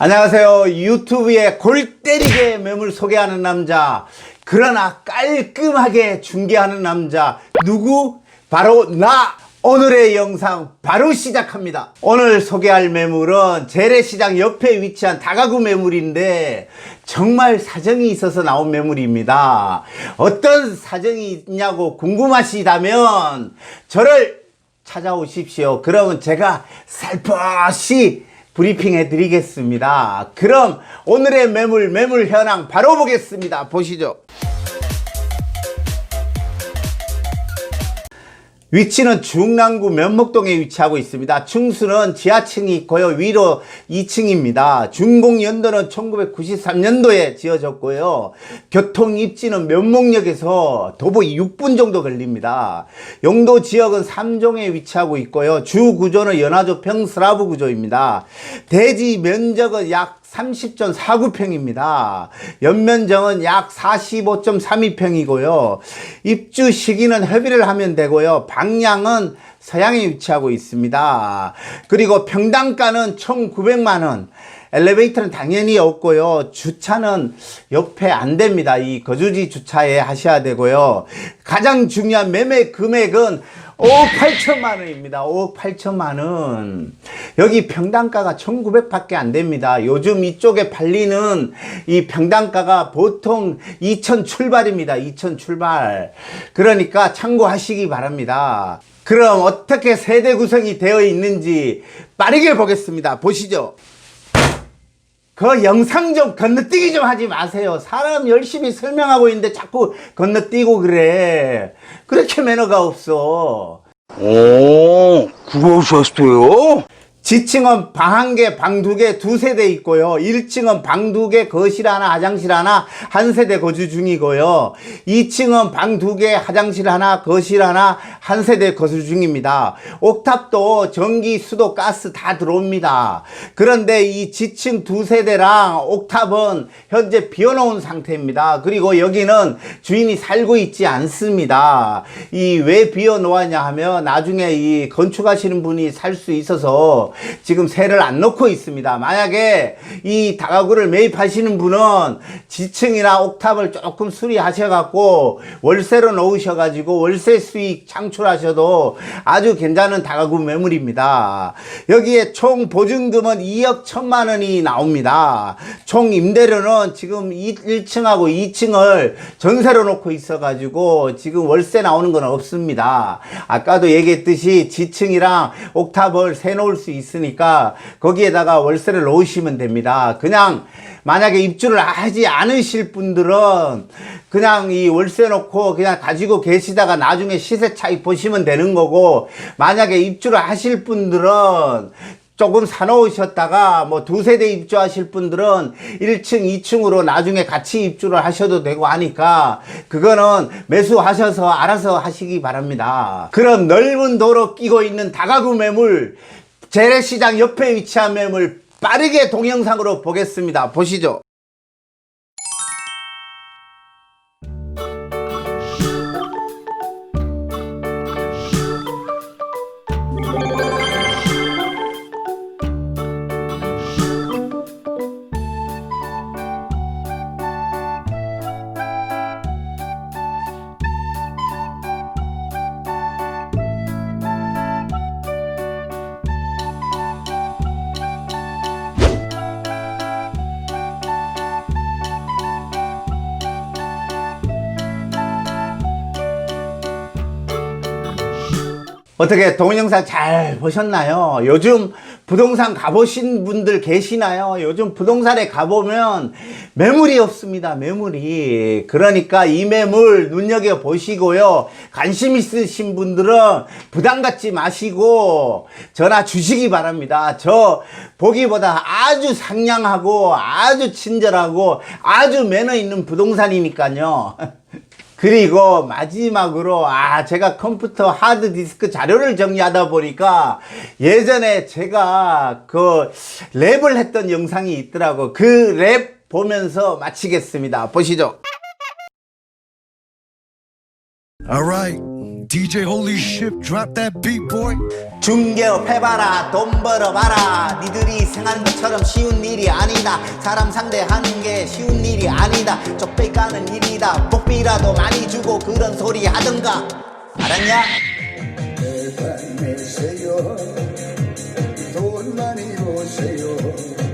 안녕하세요. 유튜브에 골 때리게 매물 소개하는 남자. 그러나 깔끔하게 중개하는 남자. 누구? 바로 나! 오늘의 영상 바로 시작합니다. 오늘 소개할 매물은 재래시장 옆에 위치한 다가구 매물인데 정말 사정이 있어서 나온 매물입니다. 어떤 사정이 있냐고 궁금하시다면 저를 찾아오십시오. 그러면 제가 살포시 브리핑 해 드리겠습니다. 그럼 오늘의 매물, 매물 현황 바로 보겠습니다. 보시죠. 위치는 중랑구 면목동에 위치하고 있습니다. 충수는 지하층이 있고요. 위로 2층입니다. 준공 연도는 1993년도에 지어졌고요. 교통 입지는 면목역에서 도보 6분 정도 걸립니다. 용도 지역은 3종에 위치하고 있고요. 주 구조는 연화조 평스라브 구조입니다. 대지 면적은 약 30.49평입니다. 연면적은 약 45.32평이고요. 입주 시기는 협의를 하면 되고요. 방향은 서양에 위치하고 있습니다. 그리고 평당가는 1,900만원. 엘리베이터는 당연히 없고요. 주차는 옆에 안 됩니다. 이 거주지 주차에 하셔야 되고요. 가장 중요한 매매 금액은 5억 8천만 원입니다. 5억 8천만 원. 여기 평당가가 1,900밖에 안 됩니다. 요즘 이쪽에 팔리는 이 평당가가 보통 2천 출발입니다. 2천 출발. 그러니까 참고하시기 바랍니다. 그럼 어떻게 세대 구성이 되어 있는지 빠르게 보겠습니다. 보시죠. 그 영상 좀 건너뛰기 좀 하지 마세요. 사람 열심히 설명하고 있는데 자꾸 건너뛰고 그래. 그렇게 매너가 없어. 오, 그거 오셨어요? 지층은 방 한 개, 방 두 개, 두 세대 있고요. 1층은 방 두 개, 거실 하나, 화장실 하나, 한 세대 거주 중이고요. 2층은 방 두 개, 화장실 하나, 거실 하나, 한 세대 거주 중입니다. 옥탑도 전기, 수도, 가스 다 들어옵니다. 그런데 이 지층 두 세대랑 옥탑은 현재 비워놓은 상태입니다. 그리고 여기는 주인이 살고 있지 않습니다. 이 왜 비워놓았냐 하면 나중에 이 건축하시는 분이 살 수 있어서 지금 세를 안 넣고 있습니다. 만약에 이 다가구를 매입하시는 분은 지층이나 옥탑을 조금 수리하셔갖고 월세로 놓으셔가지고 월세 수익 창출하셔도 아주 괜찮은 다가구 매물입니다. 여기에 총 보증금은 2억 1천만 원이 나옵니다. 총 임대료는 지금 1층하고 2층을 전세로 놓고 있어가지고 지금 월세 나오는 건 없습니다. 아까도 얘기했듯이 지층이랑 옥탑을 세 놓을 수 있으니까 거기에다가 월세를 놓으시면 됩니다. 그냥 만약에 입주를 하지 않으실 분들은 그냥 이 월세 놓고 그냥 가지고 계시다가 나중에 시세 차익 보시면 되는 거고 만약에 입주를 하실 분들은 조금 사놓으셨다가 뭐 두 세대 입주하실 분들은 1층, 2층으로 나중에 같이 입주를 하셔도 되고 하니까 그거는 매수하셔서 알아서 하시기 바랍니다. 그럼 넓은 도로 끼고 있는 다가구 매물, 재래시장 옆에 위치한 매물 빠르게 동영상으로 보겠습니다. 보시죠. 어떻게 동영상 잘 보셨나요? 요즘 부동산 가보신 분들 계시나요? 요즘 부동산에 가보면 매물이 없습니다. 매물이. 그러니까 이 매물 눈여겨 보시고요. 관심 있으신 분들은 부담 갖지 마시고 전화 주시기 바랍니다. 저 보기보다 아주 상냥하고 아주 친절하고 아주 매너 있는 부동산이니까요. 그리고 마지막으로 아 제가 컴퓨터 하드디스크 자료를 정리하다 보니까 예전에 제가 그 랩을 했던 영상이 있더라고. 그 랩 보면서 마치겠습니다. 보시죠. All right, DJ Holy Ship, drop that beat, boy. 중개업해봐라, 돈 벌어봐라. 니들이 생각하는 것처럼 쉬운 일이 아니다. 사람 상대하는 게 쉬운 일이 아니다. 적배가는 일이다. 복비라도 많이 주고 그런 소리 하던가. 알았냐? 돈만 잃으세요.